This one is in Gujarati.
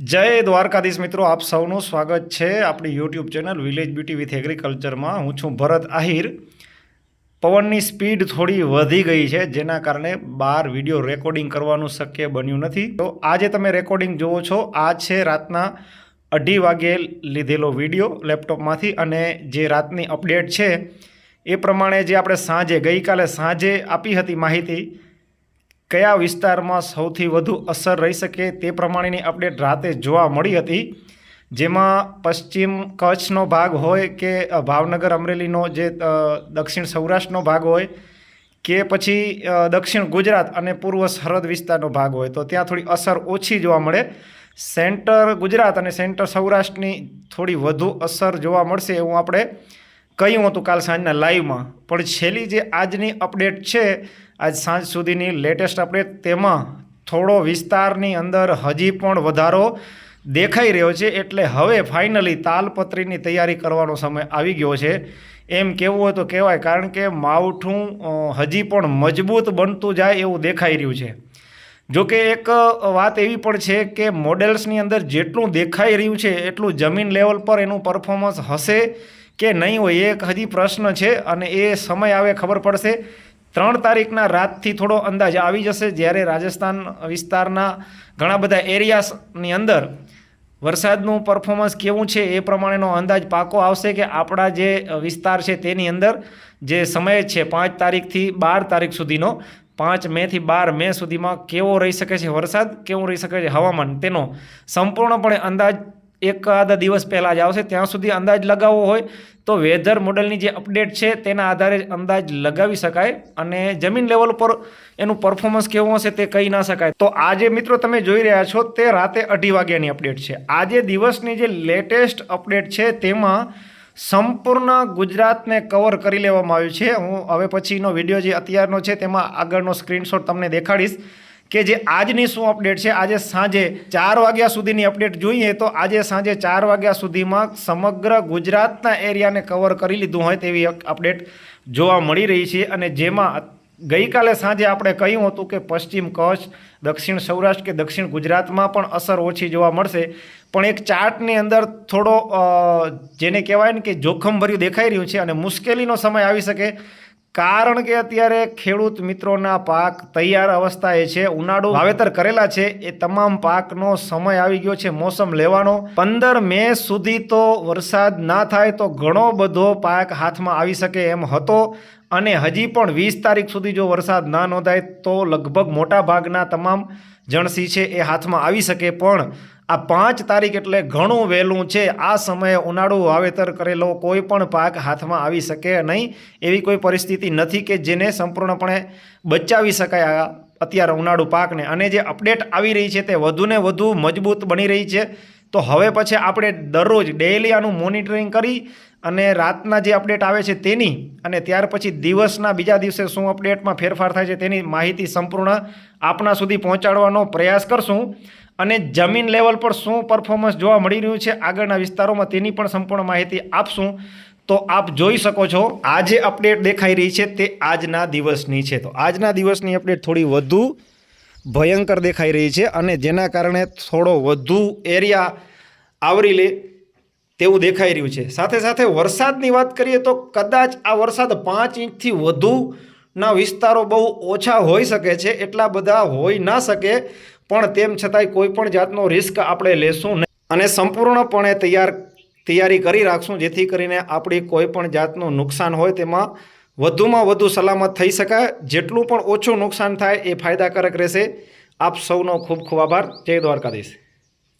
જય દ્વારકાધીશ મિત્રો, આપ સૌનું સ્વાગત છે આપણી YouTube channel village beauty with એગ્રીકલ્ચરમાં હું છું ભરત આહિર. પવનની સ્પીડ થોડી વધી ગઈ છે, જેના કારણે બહાર વીડિયો રેકોર્ડિંગ કરવાનું શક્ય બન્યું નથી. તો આજે તમે રેકોર્ડિંગ જુઓ છો. આ છે રાતના અઢી વાગે લીધેલો વીડિયો લેપટોપમાંથી અને જે રાતની અપડેટ છે, એ પ્રમાણે જે આપણે સાંજે, ગઈકાલે સાંજે આપી હતી માહિતી કયા વિસ્તારમાં સૌથી વધુ અસર રહી શકે તે પ્રમાણેની અપડેટ રાતે જોવા મળી હતી. જેમાં પશ્ચિમ કચ્છનો ભાગ હોય કે ભાવનગર, અમરેલીનો જે દક્ષિણ સૌરાષ્ટ્રનો ભાગ હોય કે પછી દક્ષિણ ગુજરાત અને પૂર્વ સરહદ વિસ્તારનો ભાગ હોય, તો ત્યાં થોડી અસર ઓછી જોવા મળે. સેન્ટર ગુજરાત અને સેન્ટર સૌરાષ્ટ્રની થોડી વધુ અસર જોવા મળશે એવું આપણે કહ્યું હતું કાલ સાંજના લાઈવમાં, પણ છેલ્લી જે આજની અપડેટ છે, આજ સાંજ સુધીની લેટેસ્ટ અપડેટ, તેમાં થોડો વિસ્તારની અંદર હજી પણ વધારો દેખાઈ રહ્યો છે, એટલે હવે ફાઇનલી તાલપત્રીની તૈયારી કરવાનો સમય આવી ગયો છે. એમ કહેવું હોય તો કહેવાય, કારણ કે માવઠું હજી પણ મજબૂત બનતું જાય એવું દેખાઈ રહ્યું છે. જો કે એક વાત એવી પણ છે કે મોડેલ્સની અંદર જેટલું દેખાઈ રહ્યું છે, એટલું જમીન લેવલ પર એનું પરફોર્મન્સ હશે કે નહીં હોય એ એક હજી પ્રશ્ન છે અને એ સમય આવે ખબર પડશે. ત્રણ તારીખના રાતથી થોડો અંદાજ આવી જશે જ્યારે રાજસ્થાન વિસ્તારના ઘણા બધા એરિયાસની અંદર વરસાદનું પરફોર્મન્સ કેવું છે એ પ્રમાણેનો અંદાજ પાકો આવશે કે આપણા જે વિસ્તાર છે તેની અંદર જે સમય છે પાંચ તારીખથી બાર તારીખ સુધીનો પાંચ મેથી બાર મે સુધીમાં કેવો રહી શકે છે વરસાદ, કેવું રહી શકે છે હવામાન, તેનો સંપૂર્ણપણે અંદાજ એકાદ દિવસ પહેલાં જ આવશે. ત્યાં સુધી અંદાજ લગાવવો હોય તો વેધર મોડલની જે અપડેટ છે તેના આધારે અંદાજ લગાવી શકાય અને જમીન લેવલ પર એનું પરફોર્મન્સ કેવું હશે તે કહી ના શકાય. તો આજે મિત્રો તમે જોઈ રહ્યા છો તે રાતે અઢી વાગ્યાની અપડેટ છે. આજે દિવસની જે લેટેસ્ટ અપડેટ છે તેમાં સંપૂર્ણ ગુજરાતને કવર કરી લેવામાં આવ્યું છે. હું હવે પછીનો વીડિયો જે અત્યારનો છે તેમાં આગળનો સ્ક્રીનશોટ તમને દેખાડીશ કે જે આજની શું અપડેટ છે. આજે સાંજે ચાર વાગ્યા સુધીની અપડેટ જોઈએ તો આજે સાંજે ચાર વાગ્યા સુધીમાં સમગ્ર ગુજરાતના એરિયાને કવર કરી લીધું હોય તેવી અપડેટ જોવા મળી રહી છે. અને જેમાં ગઈકાલે સાંજે આપણે કહ્યું હતું કે પશ્ચિમ કચ્છ, દક્ષિણ સૌરાષ્ટ્ર કે દક્ષિણ ગુજરાતમાં પણ અસર ઓછી જોવા મળશે. પણ એક ચાર્ટની અંદર થોડો જેને કહેવાય ને કે જોખમભર્યું દેખાઈ રહ્યું છે અને મુશ્કેલીનો સમય આવી શકે કારણ કે અત્યારે ખેડૂત મિત્રોના પાક તૈયાર અવસ્થાએ છે, ઉનાળુ વાવેતર કરેલા છે, એ તમામ પાકનો સમય આવી ગયો છે, મોસમ લેવાનો. પંદર મે સુધી તો વરસાદ ના થાય તો ઘણો બધો પાક હાથમાં આવી શકે એમ હતો. અને હજી પણ વીસ તારીખ સુધી જો વરસાદ ના નોંધાય તો લગભગ મોટા ભાગના તમામ જણસી છે એ હાથમાં આવી શકે. પણ આ પાંચ તારીખ એટલે ઘણું વહેલું છે. આ સમયે ઉનાળુ વાવેતર કરેલો કોઈ પણ પાક હાથમાં આવી શકે નહીં. એવી કોઈ પરિસ્થિતિ નથી કે જેને સંપૂર્ણપણે બચાવી શકાય આ અત્યારે ઉનાળુ પાકને. અને જે અપડેટ આવી રહી છે તે વધુને વધુ મજબૂત બની રહી છે. તો હવે પછી આપણે દરરોજ ડેઈલી આનું મોનિટરિંગ કરી અને રાતના જે અપડેટ આવે છે તેની અને ત્યાર પછી દિવસના બીજા દિવસે શું અપડેટમાં ફેરફાર થાય છે તેની માહિતી સંપૂર્ણ આપણા સુધી પહોંચાડવાનો પ્રયાસ કરશું. અને જમીન લેવલ પર શું પરફોર્મન્સ જોવા મળી રહ્યું છે આગળના વિસ્તારોમાં તેની પણ સંપૂર્ણ માહિતી આપશું. તો આપ જોઈ શકો છો, આ જે અપડેટ દેખાઈ રહી છે તે આજના દિવસની છે. તો આજના દિવસની અપડેટ થોડી વધુ ભયંકર દેખાઈ રહી છે અને જેના કારણે થોડો વધુ એરિયા આવરી લે તેવું દેખાઈ રહ્યું છે. સાથે સાથે વરસાદની વાત કરીએ તો કદાચ આ વરસાદ પાંચ ઇંચથી વધુના વિસ્તારો બહુ ઓછા હોઈ શકે છે, એટલા બધા હોઈ ના શકે. પણ તેમ છતાંય કોઈ પણ જાતનો રિસ્ક આપણે લેશું નહીં. અને સંપૂર્ણપણે તૈયાર, તૈયારી કરી રાખશું, જેથી કરીને આપણી કોઈ પણ જાતનું નુકસાન હોય તેમાં વધુમાં વધુ સલામત થઈ શકાય. જેટલું પણ ઓછું નુકસાન થાય એ ફાયદાકારક રહેશે. આપ સૌનો ખૂબ ખૂબ આભાર. જય દ્વારકાધીશ.